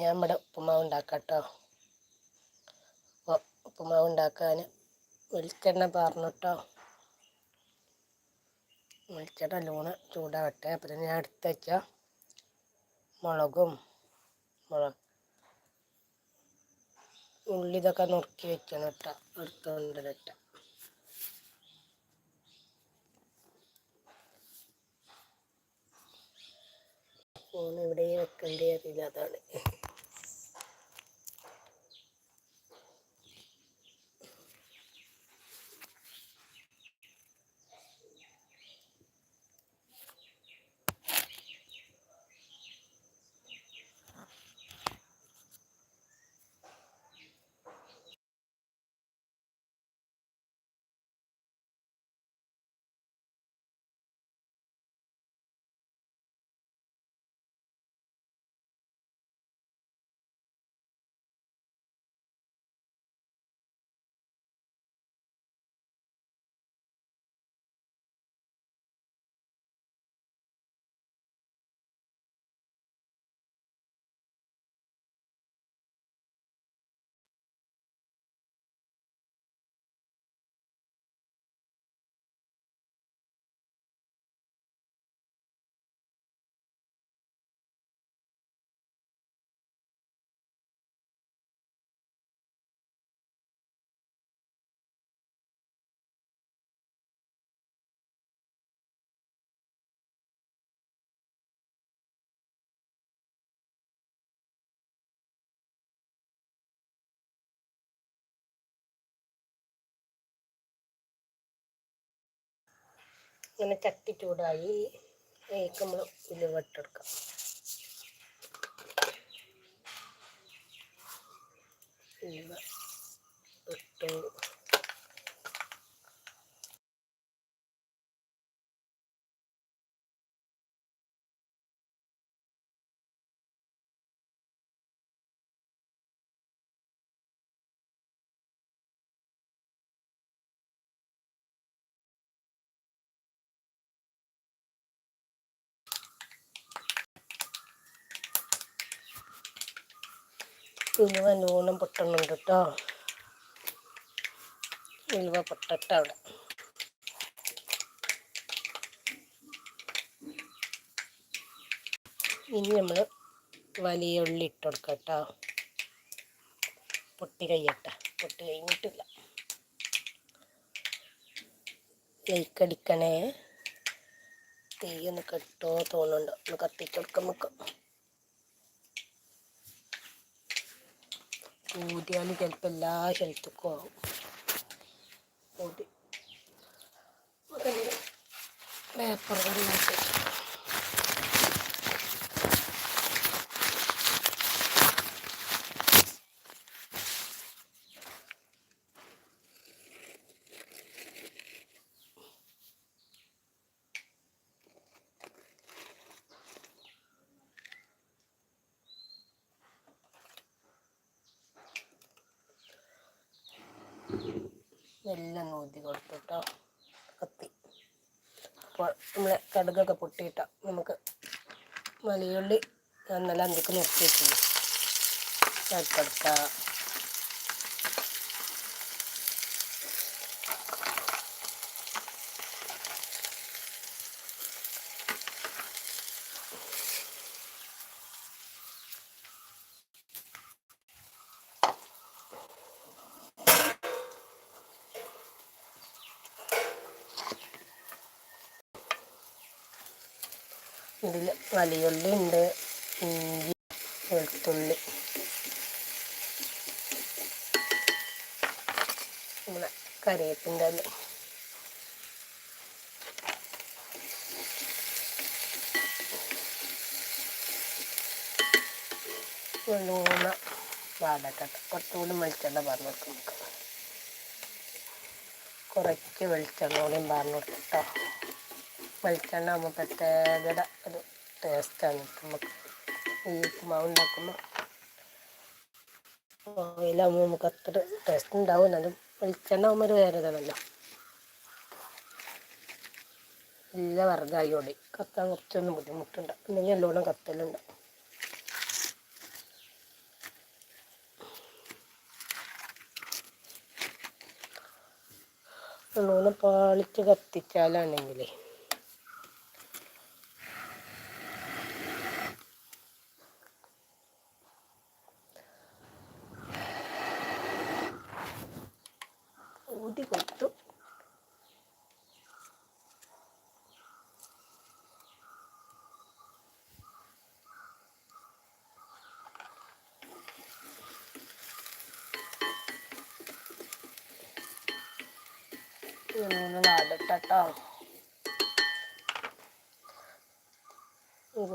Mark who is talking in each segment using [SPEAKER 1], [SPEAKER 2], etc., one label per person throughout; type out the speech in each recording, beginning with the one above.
[SPEAKER 1] ഞാൻ ഇവിടെ ഉപ്പുമാവ് ഉണ്ടാക്കാം കേട്ടോ ഉപ്പുമാവ് ഉണ്ടാക്കാൻ വെളിച്ചെണ്ണ പാർന്നിട്ടോ. വെളിച്ചെണ്ണ നല്ലോണം ചൂടാകട്ടെ അപ്പം ഞാൻ എടുത്ത് വെച്ച മുളകും മുളക് ഉള്ളി ഇതൊക്കെ നുറുക്കി വെക്കണം കേട്ടോ എടുത്തുകൊണ്ടിരട്ട ഫോൺ എവിടെ വെക്കേണ്ടി അറിയില്ല അതാണ്. ഇങ്ങനെ ചട്ടി ചൂടായി അതിലേക്ക് നമ്മൾ ഉലുവ ഇട്ടെടുക്കാം. ഇട്ടു. ഉലുവ നല്ലോണം പൊട്ടുന്നുണ്ട് കേട്ടോ ഉലുവ പൊട്ടട്ട അവിടെ. ഇനി നമ്മൾ വലിയ ഉള്ളി ഇട്ട് കൊടുക്കാം കേട്ടോ പൊട്ടി കഴിയട്ടെ. പൊട്ടി കഴിഞ്ഞിട്ടില്ല. ലൈക്ക് അടിക്കണേ. തീ ഒന്ന് കെട്ടോ തോന്നുന്നുണ്ട്. ഒന്ന് കത്തിച്ച് കൊടുക്കാം നമുക്ക്. ഊതിയാൽ ചിലപ്പോൾ എല്ലാ സ്ഥലത്തേക്കും ആവും. പേപ്പർ കറിയാക്കി എല്ലാം ഊതി കൊടുത്തു കേട്ടോ കത്തി. അപ്പോൾ നമ്മളെ കടുകൊക്കെ പൊട്ടിയിട്ട. നമുക്ക് വലിയുള്ളി നല്ല അന്തിക്ക് നിർത്തി വെച്ചു ചേർത്തെടുക്കാം ഇതിൽ വലിയുള്ളി ഉണ്ട് ഇഞ്ചി വെളുത്തുള്ളി. നമ്മളെ കറിവേപ്പിന്റെ ഇല. നല്ലോണം വാടക്കട്ടെ കുറച്ചുകൂടി വെളിച്ചെണ്ണ പറഞ്ഞു കൊടുക്കും നമുക്ക്. കുറച്ച് വെളിച്ചെണ്ണ കൂടിയും പറഞ്ഞു കൊടുക്കും കേട്ടോ. വെളിച്ചെണ്ണ ആകുമ്പോൾ പ്രത്യേകത ടേസ്റ്റാണ് നമുക്ക് ഈ ഉപ്പുമാവ് ഉണ്ടാക്കുമ്പോൾ ഓയിലാകുമ്പോൾ നമുക്ക് അത്ര ടേസ്റ്റ് ഉണ്ടാവും എന്നാലും വെളിച്ചെണ്ണ വേറെ ഇതാണല്ലോ നല്ല വറുതായോടെ കത്താൻ കുറച്ചൊന്നും ബുദ്ധിമുട്ടുണ്ട് അല്ലെങ്കിൽ നല്ലോണം കത്തലുണ്ട്. നല്ലോണം പാളിച്ച് കത്തിച്ചാലാണെങ്കിലേ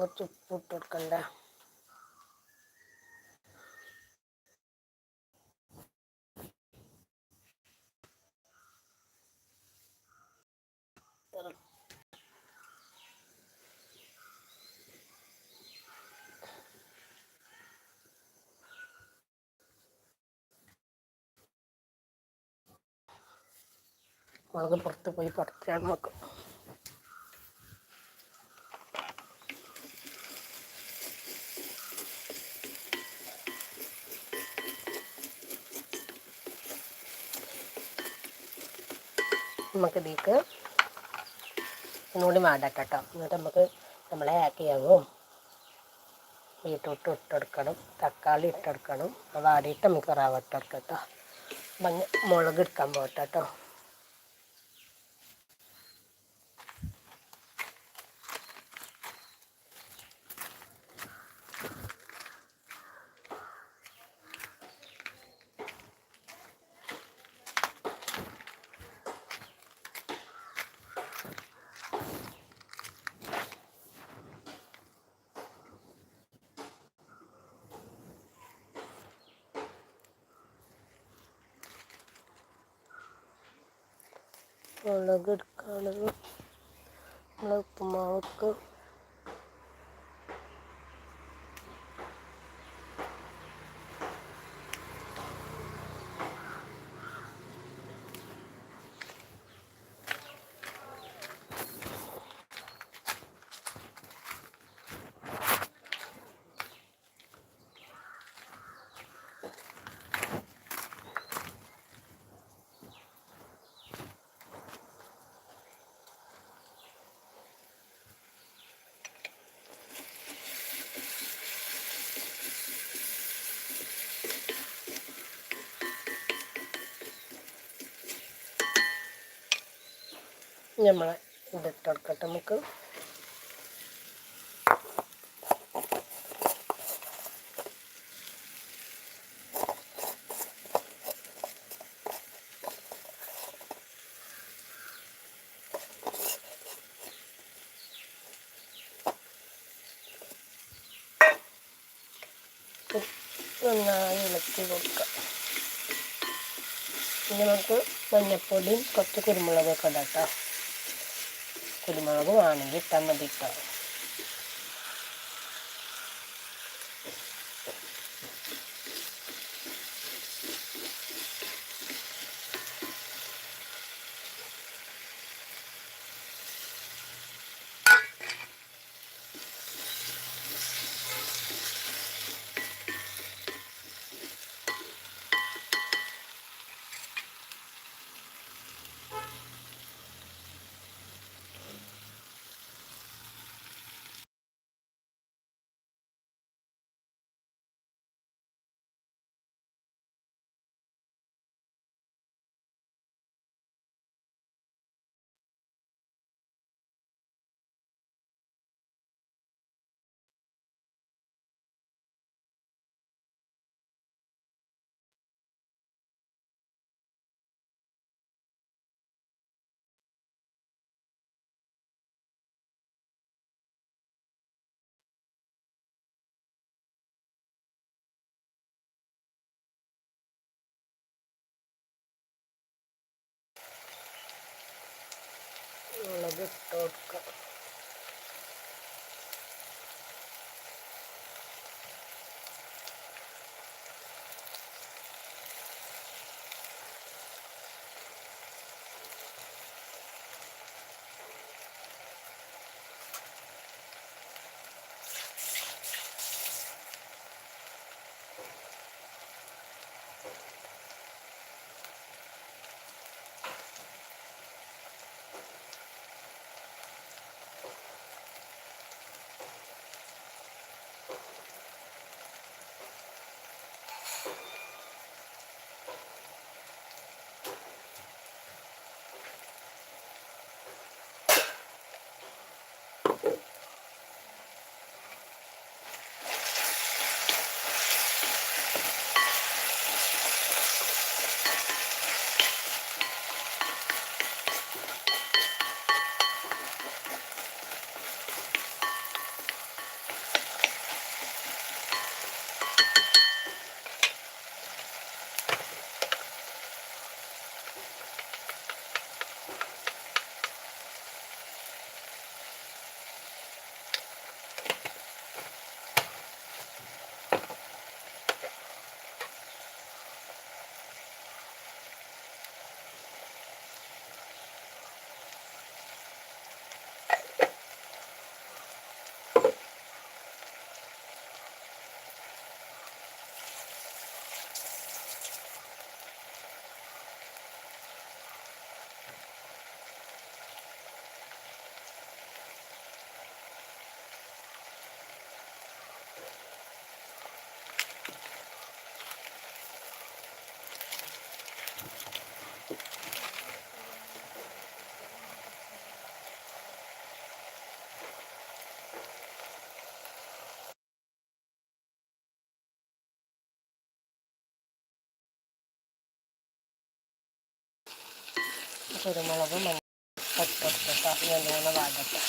[SPEAKER 1] കുറച്ച് ഉപ്പ് ഇട്ട് കൊടുക്കണ്ട മുളക് പുറത്ത് പോയി പറിച്ചാൽ നമുക്ക്. നമുക്ക് ഇതിലേക്ക് ഒന്നുകൂടി മാടട്ടെ കേട്ടോ. എന്നിട്ട് നമുക്ക് നമ്മളെ ആക്കിയാകും ബീട്രൂട്ട് ഇട്ടെടുക്കണം തക്കാളി ഇട്ടെടുക്കണം. വാടിയിട്ട് നമുക്ക് റവ ഇട്ടെടുക്കാം കേട്ടോ. മുളക് എടുക്കാൻ പോകട്ടെ കേട്ടോ മുളക് എടുക്കുകയാണെങ്കിൽ നമ്മൾ ഉപ്പുമാവൊക്കെ നമ്മൾ ഇതിട്ട് കൊടുക്കട്ടെ നമുക്ക് നന്നായി ഇളക്കി കൊടുക്കാം. ഇനി നമുക്ക് മഞ്ഞപ്പൊടിയും കുറച്ച് കുരുമുളകൊക്കെ ഇടാം കുരുമുളക് വേണമെങ്കിൽ ഇട്ടാൽ മതി കേട്ടോ. മുളക് ഇട്ട് കൊടുക്കാം available. കുരുമുളകും മഞ്ഞൊട്ടിട്ട് നല്ലോണം വാടട്ടെ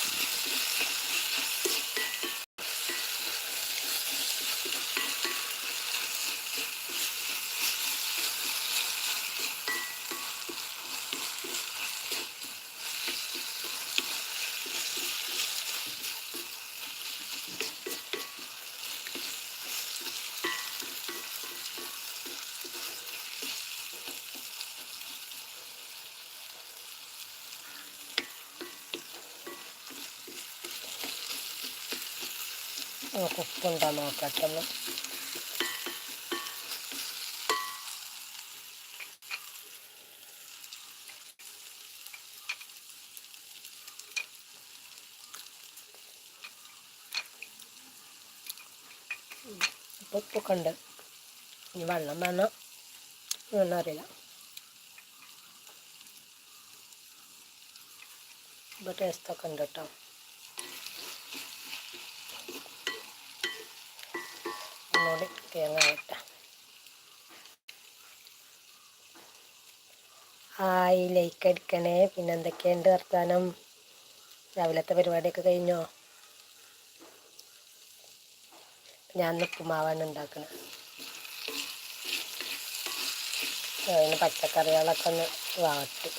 [SPEAKER 1] നമുക്ക് ഉപ്പുണ്ടോ നോക്കട്ടെ ഒന്ന് ഉപ്പ് ഉപ്പൊക്കെ ഇനി വെള്ളം വേണം. വേണം അറിയില്ല. ടേസ്റ്റൊക്കെ ഉണ്ട് കേട്ടോ ഒന്നുകൂടി തേങ്ങ ഇട്ട ഹായ് ലൈക്ക് അടിക്കണേ. പിന്നെ എന്തൊക്കെയുണ്ട് വർത്താനം? രാവിലത്തെ പരിപാടിയൊക്കെ കഴിഞ്ഞോ? ഞാൻ ഉപ്പുമാവാണ് ഉണ്ടാക്കുന്നത് അതിന് പച്ചക്കറികളൊക്കെ ഒന്ന് വാട്ടി.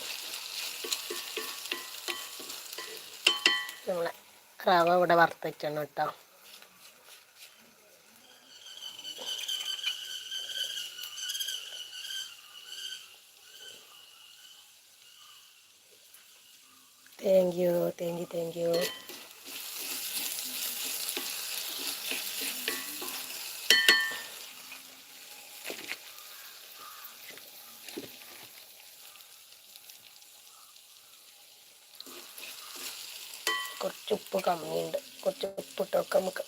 [SPEAKER 1] നമ്മളെ റവ ഇവിടെ വറുത്തിട്ടാണ് കേട്ടോ. Thank you thank you thank you കുറച്ച് ഉപ്പ് കമ്മിയുണ്ട്. കുറച്ച് ഉപ്പ് ഇട്ടൊക്കെ നമുക്ക്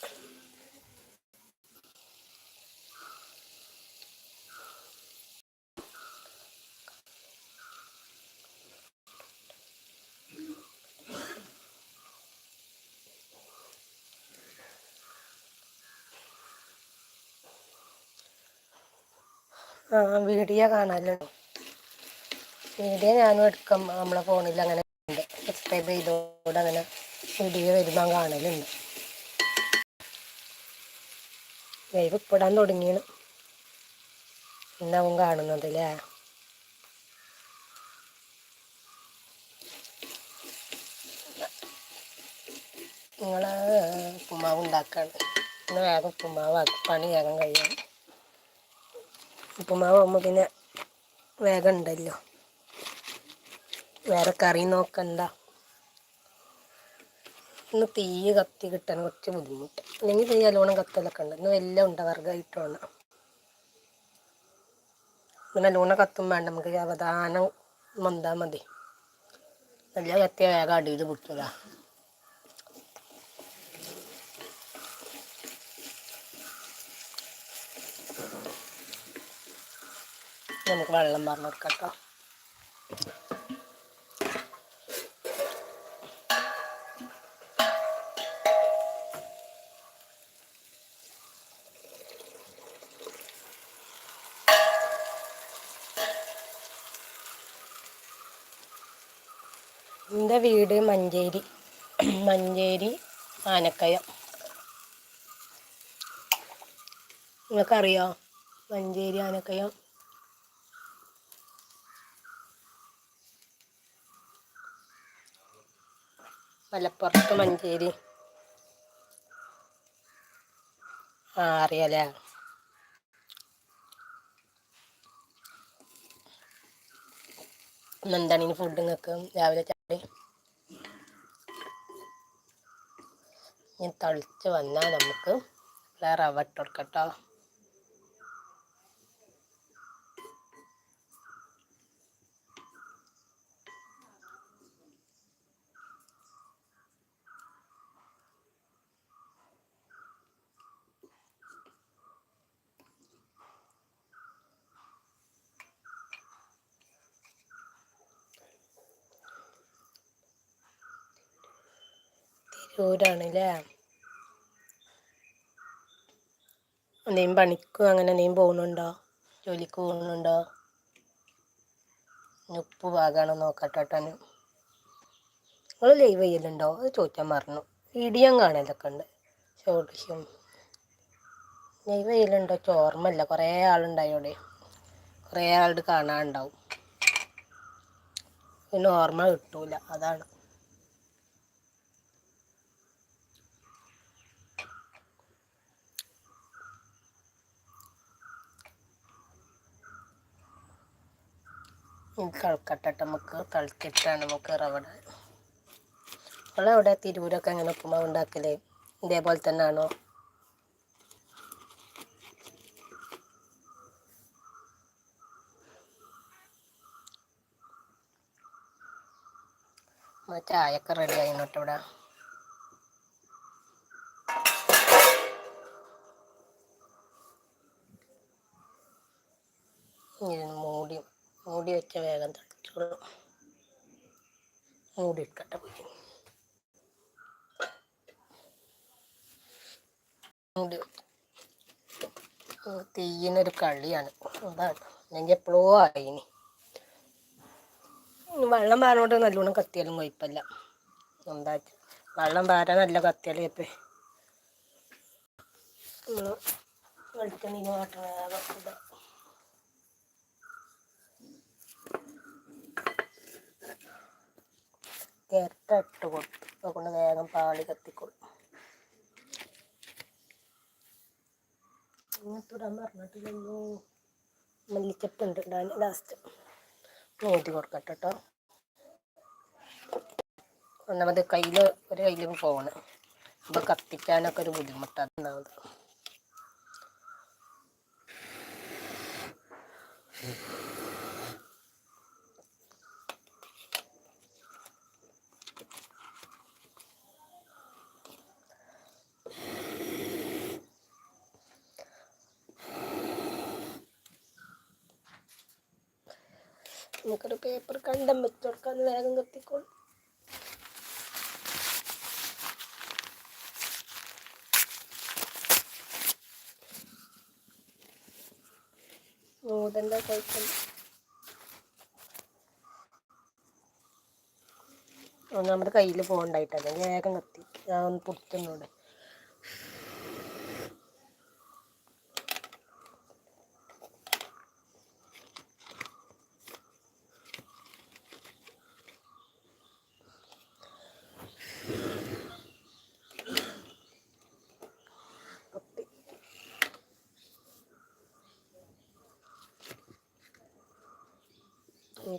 [SPEAKER 1] വീഡിയോ കാണാലോ വീഡിയോ ഞാനും എടുക്കും. നമ്മളെ ഫോണിൽ അങ്ങനെ ഉണ്ട്. സബ്സ്ക്രൈബ് ചെയ്തോട് അങ്ങനെ വീഡിയോ വരുമ്പോൾ കാണലുണ്ട്. ലൈവ് ഇപ്പിടാൻ തുടങ്ങിയാണ്. എന്നാവും കാണുന്നത് അല്ലേ നിങ്ങൾ ഉപ്പുമാവ് ഉണ്ടാക്കാണ്. ഇന്ന് വേഗം ഉപ്പുമാവ് പണി വേഗം കഴിയണം. ഉപ്പുമാവ് ആകുമ്പോൾ പിന്നെ വേഗം ഉണ്ടല്ലോ വേറെ കറി നോക്കണ്ട. ഇന്ന് തീ കത്തി കിട്ടാൻ കുറച്ച് ബുദ്ധിമുട്ട്. അല്ലെങ്കിൽ തീ നല്ലോണം കത്തലൊക്കെ ഉണ്ട്. ഇന്ന് വലിയ ഉണ്ട് വർഗമായിട്ട് വേണം. ഇന്ന് നല്ലോണം കത്തും വേണ്ട. നമുക്ക് അവധാനം മന്താൽ മതി. നല്ല കത്തിയ വേഗം അടിയിൽ പൊട്ടൂല നമുക്ക് വെള്ളം പറഞ്ഞു കൊടുക്കാം എന്റെ വീട് മഞ്ചേരി. മഞ്ചേരി ആനക്കയം. നിങ്ങൾക്കറിയോ? മഞ്ചേരി ആനക്കയം. മലപ്പുറത്ത് മഞ്ചേരി. ആ അറിയാലേ. എന്താണ് ഇനി ഫുഡ് നിങ്ങൾക്ക് രാവിലെ ചാടി ഞാൻ തളിച്ച് വന്നാൽ നമുക്ക് റവ ഇട്ട് തിരൂരാണല്ലേ എന്തെങ്കിലും പണിക്കും അങ്ങനെ എന്തെങ്കിലും പോകുന്നുണ്ടോ ജോലിക്ക് പോകുന്നുണ്ടോ ഉപ്പ് പാകാണോ നോക്കട്ടെ കേട്ടോ നിങ്ങൾ ലൈവ് ചെയ്യലുണ്ടോ? അത് ചോദിക്കാൻ മറന്നു. വീഡിയോ കാണലൊക്കെ ഉണ്ട്. ചോദിക്കും ലൈവ് ചെയ്യലുണ്ടോ ചോർമ്മല്ല കുറേ ആളുണ്ടായോടെ കുറേ ആളുടെ കാണാനുണ്ടാവും പിന്നെ ഓർമ്മ കിട്ടൂല. അതാണ്. കളക്കട്ടെ നമുക്ക് തിളച്ചിട്ടാണ് നമുക്ക് റവട. അവിടെ തിരൂരൊക്കെ അങ്ങനെ ഉപ്പുമാവ് ഉണ്ടാക്കലേ. ഇതേപോലെ തന്നെ ആണോ ചായയൊക്കെ റെഡി ആയിട്ടോ ഇവിടെ. മൂടി മൂടി വെച്ച വേഗം തളിച്ചോളും. മൂടി ഇട്ടട്ടെ പോയി മൂടി തീയിനൊരു കളിയാണ്. അതാണ്. അല്ലെങ്കിൽ എപ്പോഴോ ആയിനി. വെള്ളം പാരോട്ട് നല്ലോണം കത്തിയാലും കുഴപ്പമില്ല. എന്താ വെള്ളം പാര നല്ല കത്തിയാലും ഇപ്പം. നമ്മൾ വെളിച്ചെണ്ണീന് മാറ്റം വേഗം ഇരട്ട ഇട്ട് കൊടുത്തു അതുകൊണ്ട് വേഗം പാളി കത്തിക്കൊള്ളും ഇങ്ങനത്തെ പറഞ്ഞിട്ടില്ലല്ലോ. മല്ലിച്ചപ്പുണ്ട് ഇടാൻ ലാസ്റ്റ് നീട്ടി കൊടുക്കട്ടെ കേട്ടോ ഒന്നാമത് കയ്യിൽ ഒരു കയ്യിലും പോകണം അപ്പോൾ കത്തിക്കാനൊക്കെ ഒരു ബുദ്ധിമുട്ടാണ്. ഒന്നാമത് നമുക്കൊരു പേപ്പർ കണ്ടം വെച്ച് കൊടുക്കാൻ വേഗം കത്തിക്കോളും. മൂടന്റെ കുഴപ്പമില്ല ഒന്നാമത് കയ്യിൽ പോകണ്ടായിട്ടല്ലേ വേഗം കത്തി. ഞാൻ പൊട്ടുന്നൂടെ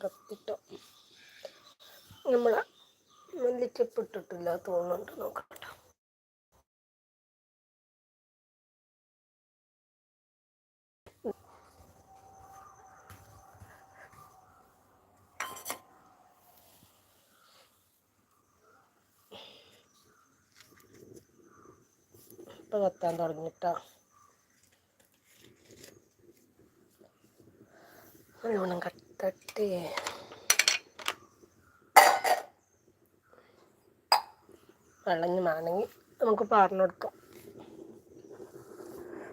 [SPEAKER 1] കത്തിട്ടോ നമ്മളെ മല്ലിച്ചപ്പ് ഇട്ടിട്ടില്ല തോന്നുന്നുണ്ട് നോക്കട്ടോ. ഇപ്പം കത്താൻ തുടങ്ങിയിട്ടാ. നല്ലോണം കത്തട്ടെ വെള്ളഞ്ഞ് മാണെങ്കിൽ നമുക്ക് പാർന്നു കൊടുക്കാം.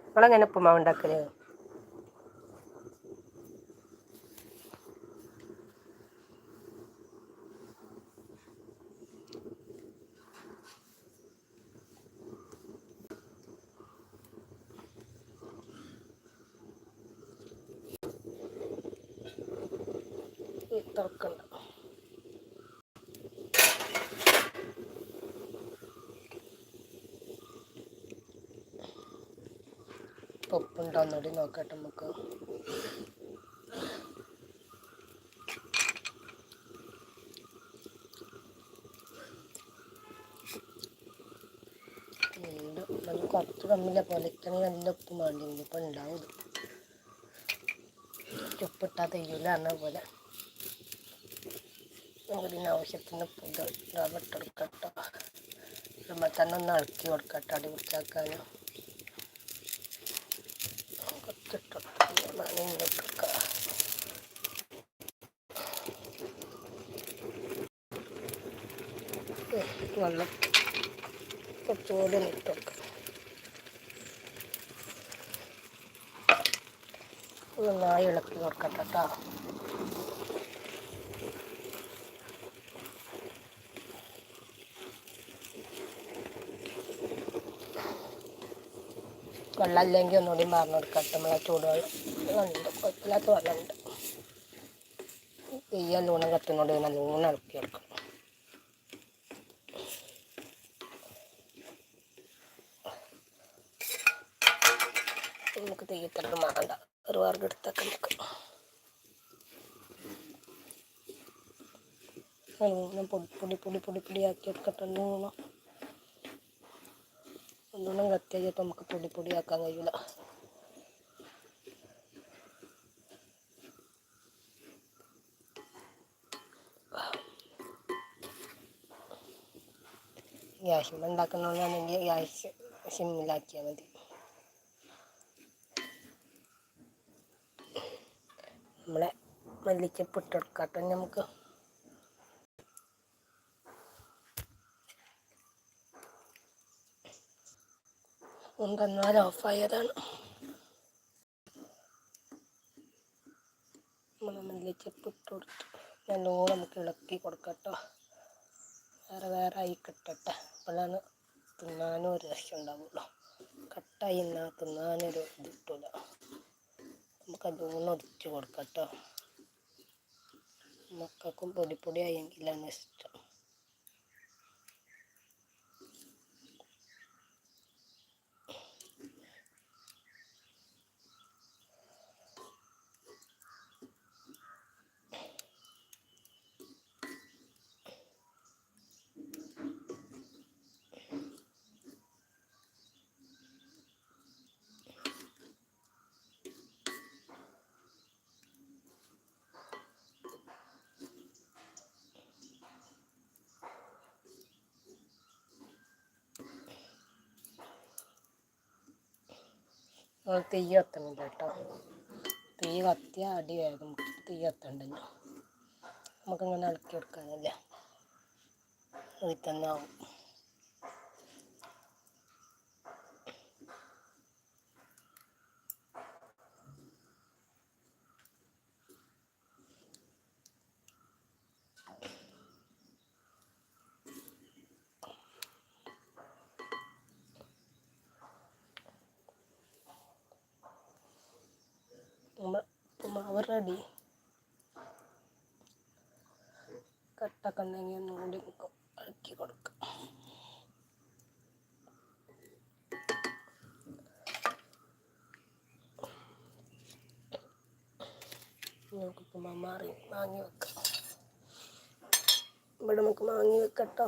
[SPEAKER 1] നമ്മളെങ്ങനെ ഉപ്പുമാവ് ഉണ്ടാക്കൽ തുറക്കണ്ട ഉപ്പുണ്ടോ ഒന്നുകൂടി നോക്കട്ടെ നമുക്ക്. നമുക്ക് കുറച്ച് കമ്മില്ല പൊലക്കണി നല്ല ഉപ്പ് വേണ്ടി ഇപ്പം ഉണ്ടാവും ഉപ്പിട്ടാൽ തെയ്യൂല എന്ന പോലെ. ആവശ്യത്തിന് പുത് ഇട്ടെടുക്കട്ടോ നമ്മൾ തന്നെ ഒന്ന് ഇളക്കി കൊടുക്കട്ടോ. അടി പിടിച്ചാക്കാനും நீங்கள் விட்டுருக்கா വെള്ളം കുറച്ചുകൂടി ഇട്ട് വെക്കാം നന്നായി ഇളക്കി കൊടുക്കട്ടെ കേട്ടോ വെള്ളം അല്ലെങ്കിൽ ഒന്നുകൂടി മാറിനെടുക്കട്ടെ നമ്മളെ ചൂടുവെള്ളം. ഉണ്ട് കുഴപ്പമില്ലാത്ത വെള്ളമുണ്ട് തീ നല്ലോണം കത്തുന്നോണ്ട് നല്ലോണം ഇളക്കി എടുക്കണം നമുക്ക് തീ ഇത്ര മാറണ്ട. ഒരു വർഗം എടുത്തൊക്കെ നിൽക്കും നല്ലോണം പൊടി പൊടി പൊടി പൊടി പൊടിയാക്കി എടുക്കട്ടെ നല്ലോണം. നല്ലോണം കത്തിയാൽ ചിലപ്പോൾ നമുക്ക് പൊടി പൊടിയാക്കാൻ കഴിയില്ല ഗ്യാസിൽ ഉണ്ടാക്കുന്നതാണെങ്കിൽ ഗ്യാസ് സിമ്മിലാക്കിയാൽ മതി. നമ്മളെ മല്ലിച്ചപ്പ് ഇട്ടെടുക്കട്ടെ നമുക്ക്. എന്തെന്നാൽ ഓഫായതാണ് നമ്മൾ മല്ലിച്ചപ്പ് ഇട്ട് നല്ലോണം നമുക്ക് ഇളക്കി കൊടുക്കട്ടോ വേറെ വേറെ ആയി കിട്ടട്ടെ. അപ്പോഴാണ് തിന്നാനും ഒരു രസം ഉണ്ടാവുള്ളൂ. കട്ടായി എന്നാൽ തിന്നാനൊരു ഇത് കിട്ടൂല. നമുക്ക് നല്ലോണം ഒടിച്ച് കേട്ടോ. മക്കൾക്കും പൊടി പൊടി ഇഷ്ടം. തീ കത്തണില്ല കേട്ടോ. തീ കത്തിയ അടി വേഗം തീ കത്തണ്ടല്ലോ. നമുക്കിങ്ങനെ ഇളക്കി എടുക്കാനല്ലേ. വീട്ടിൽ തന്നെ ആവും. മാവ് റെഡി കട്ടൊക്കെ ഉണ്ടെങ്കിൽ ഒന്നും കൂടി ഇളക്കി കൊടുക്കാം. നമുക്കിപ്പോൾ മാറി വാങ്ങി വെക്കാം. ഇവിടെ നമുക്ക് വാങ്ങി വെക്കട്ടോ.